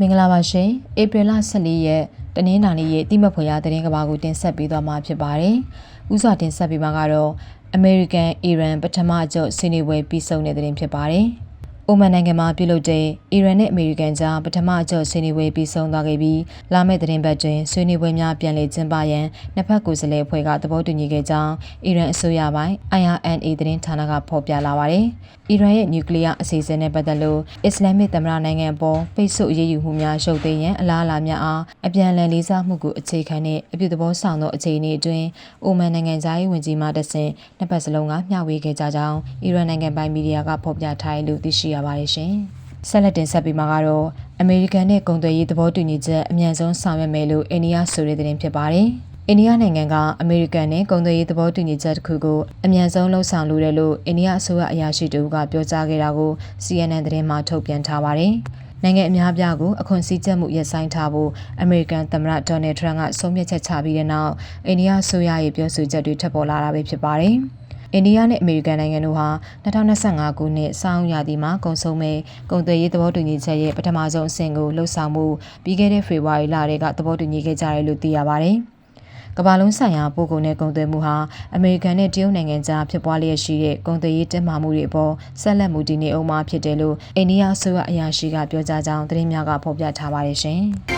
မင်္ဂလာပါရှင်ဧပြီလ14ရက်တနင်္လာနေ့ရဲ့တိမတ်ဖွယ်ရာသတင်းကဘာကိုတင်ဆက်ပေးသွားမှာဖြစ်ပါတယ်။ဥစွာတင်ဆက်ပေးမှာကတော့ American Iran ပထမအကြိမ်ဆွေးနွေးပွဲပြီးဆုံးတဲ့သတင်းဖြစ်ပါတယ်။ အိုမန်နိုင်ငံမှာပြုလုပ်တဲ့အီရန်နဲ့အမေရိကန်ကြားပထမအကြိမ်ဆွေးနွေးပွဲပြီးဆုံးသွားခဲ့ပြီးလာမယ့်သတင်းပတ်တွင်ဆွေးနွေးပွဲများပြန်လည်ကျင်းပရန်နှစ်ဖက်ကိုယ်စားလှယ်အဖွဲ့ကသဘောတူညီခဲ့ကြောင်းအီရန်အစိုးရပိုင်း IRNA သတင်းဌာနကဖော်ပြလာပါတယ်။အီရန်ရဲ့နျူကလ িয়ার အစီအစဉ်နဲ့ပတ်သက်လို့အစ္စလာမစ်သမ္မတနိုင်ငံပေါ်ဖိတ်ဆို့အရေးယူမှုများရှုပ်သိမ်းရန်အလားအလာများအားအပြန်အလှန်လေးစားမှုကိုအခြေခံတဲ့အပြုသဘောဆောင်သောအခြေအနေအတွင်းအိုမန်နိုင်ငံသားရေးဝန်ကြီးမှတဆင့်နှစ်ပတ်စလုံးကမျှဝေခဲ့ကြကြောင်းအီရန်နိုင်ငံပိုင်မီဒီယာကဖော်ပြထားတယ်လို့သိရှိရပါတယ်ရှင်။ဆက်လက်တင်ဆက်ပေးမှာကတော့အမေရိကန်နဲ့ကုန်သွယ်ရေးသဘောတူညီချက်အမြန်ဆုံးဆောင်ရွက်မယ်လို့အိန္ဒိယဆိုတဲ့သတင်းဖြစ်ပါတယ်။အိန္ဒိယနိုင်ငံကအမေရိကန်နဲ့ကုန်သွယ်ရေးသဘောတူညီချက်တစ်ခုကိုအမြန်ဆုံးလှုပ်ဆောင်လိုတယ်လို့အိန္ဒိယအစိုးရအရာရှိတူကပြောကြားခဲ့တာကို CNN သတင်းမှထုတ်ပြန်ထားပါတယ်။နိုင်ငံအများပြားကိုအခွန်စည်းကျပ်မှုရပ်ဆိုင်းထားဖို့အမေရိကန်သမ္မတဒေါ်နယ်ထရန့်ကဆုံးဖြတ်ချက်ချပြီးတဲ့နောက်အိန္ဒိယအစိုးရရဲ့ပြောဆိုချက်တွေထပ်ပေါ်လာတာပဲဖြစ်ပါတယ်။ အိန္ဒိယနဲ့အမေရိကန်နိုင်ငံတို့ဟာ2025ခုနှစ်စောင်းရာသီမှာကုန်ဆုံးမဲ့ကုန်သွယ်ရေးသဘောတူညီချက်ရဲ့ပထမဆုံးအဆင့်ကိုလှုပ်ဆောင်မှုပြီးခဲ့တဲ့ဖေဖော်ဝါရီလတည်းကသဘောတူညီခဲ့ကြတယ်လို့သိရပါတယ်။ကမ္ဘာလုံးဆိုင်ရာပို့ကုန်နဲ့ကုန်သွယ်မှုဟာအမေရိကန်နဲ့တရုတ်နိုင်ငံကြားဖြစ်ပွားလျက်ရှိတဲ့ကုန်သွယ်ရေးတင်းမာမှုတွေအပေါ်ဆက်လက်မှုတည်နေအောင်မှဖြစ်တယ်လို့အိန္ဒိယအစိုးရအရာရှိကပြောကြားကြောင်းသတင်းများကဖော်ပြထားပါတယ်ရှင်။